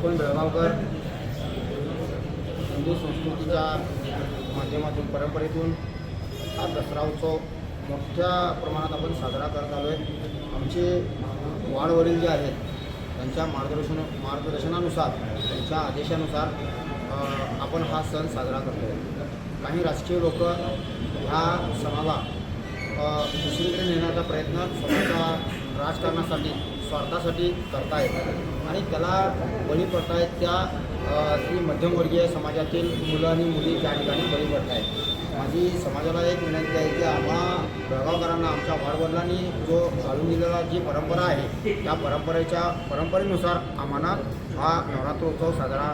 आपण बेळगावकर हिंदू संस्कृतीच्या माध्यमातून परंपरेतून हा दसरा उत्सव मोठ्या प्रमाणात आपण साजरा करत आलो आहे आमचे वाडवडील जे आहेत त्यांच्या मार्गदर्शन मार्गदर्शनानुसार त्यांच्या आदेशानुसार आपण हा सण साजरा करतो आहे काही राजकीय लोक ह्या सणाला दुसरीकडे नेण्याचा प्रयत्न स्वतःच्या राजकारणासाठी स्वार्थासाठी करतायत. आणि त्याला बळी पडतायत त्या ती मध्यमवर्गीय समाजातील मुलं आणि मुली त्या ठिकाणी बळी पडत आहेत माझी समाजाला एक विनंती आहे की आम्हा बेळगावकरांना आमच्या वाडवडिलांनी जो घालून दिलेला जी परंपरा आहे त्या परंपरेच्या परंपरेनुसार आम्हाला हा नवरात्रोत्सव साजरा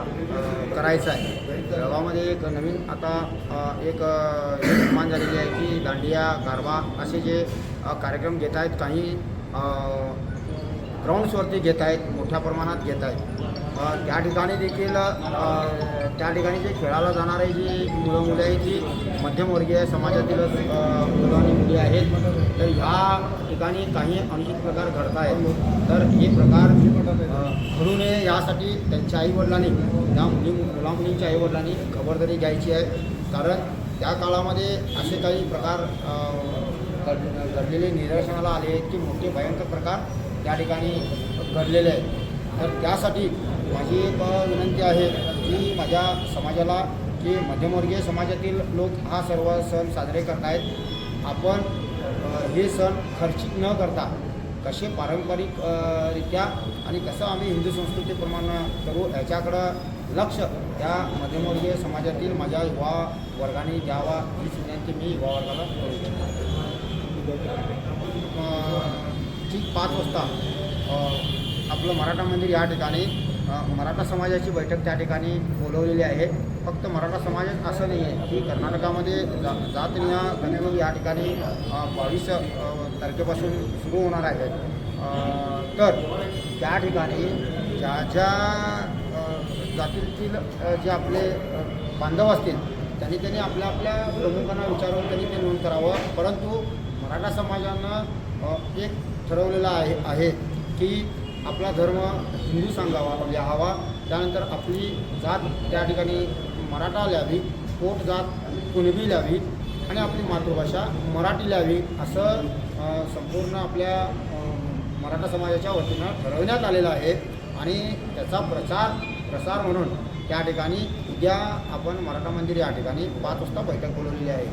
करायचा आहे. बेळगावमध्ये एक नवीन आता एक निर्माण झालेली आहे की दांडिया गारबा असे जे कार्यक्रम घेत आहेत काही ग्राउंड्सवरती घेत आहेत मोठ्या प्रमाणात घेत आहेत. त्या ठिकाणी देखील त्या ठिकाणी जे खेळायला जाणारे जी मुलं मुली आहेत जी मध्यमवर्गीय समाजातील मुलं आणि मुली आहेत तर ह्या ठिकाणी काही अनुचित प्रकार घडत आहेत. तर हे प्रकार घडू नये यासाठी त्यांच्या आईवडिलांनी त्या मुली मुला मुलींच्या आईवडिलांनी खबरदारी घ्यायची आहे. कारण त्या काळामध्ये असे काही प्रकार घड- घडलेले निदर्शनाला आले आहेत की मोठे भयंकर प्रकार त्या ठिकाणी घडलेले आहेत. तर त्यासाठी माझी एक विनंती आहे की माझ्या समाजाला की मध्यमवर्गीय समाजातील लोक हा सर्व सण साजरे करत आहेत आपण हे सण खर्चिक न करता कसे पारंपरिक रित्या आणि कसं आम्ही हिंदू संस्कृतीप्रमाणे करू याच्याकडं लक्ष त्या मध्यमवर्गीय समाजातील माझ्या युवा वर्गाने द्यावा हीच विनंती मी युवा वर्गाला करू ठीक पाच वाजता आपलं मराठा मंदिर या ठिकाणी मराठा समाजाची बैठक त्या ठिकाणी बोलवलेली आहे. फक्त मराठा समाजात असं नाही आहे की कर्नाटकामध्ये जा जातनिया गणेश या ठिकाणी बावीस तारखेपासून सुरू होणार आहे. तर त्या ठिकाणी ज्या ज्या जातीतील जे आपले बांधव असतील त्यांनी त्यांनी आपल्या आपल्या प्रमुखांना विचारून त्यांनी ते नोंद करावं. परंतु मराठा समाजानं एक ठरवलेलं आहे आहे की आपला धर्म हिंदू सांगावा म्हणजे लिहावा त्यानंतर आपली जात त्या ठिकाणी मराठा लिहावी पोट जात कुणबी लिहावी आणि आपली मातृभाषा मराठी लिहावी असं संपूर्ण आपल्या मराठा समाजाच्या वतीनं ठरवण्यात आलेलं आहे. आणि त्याचा प्रचार प्रसार म्हणून त्या ठिकाणी उद्या आपण मराठा मंदिर या ठिकाणी पाच वाजता बैठक बोलवलेली आहे.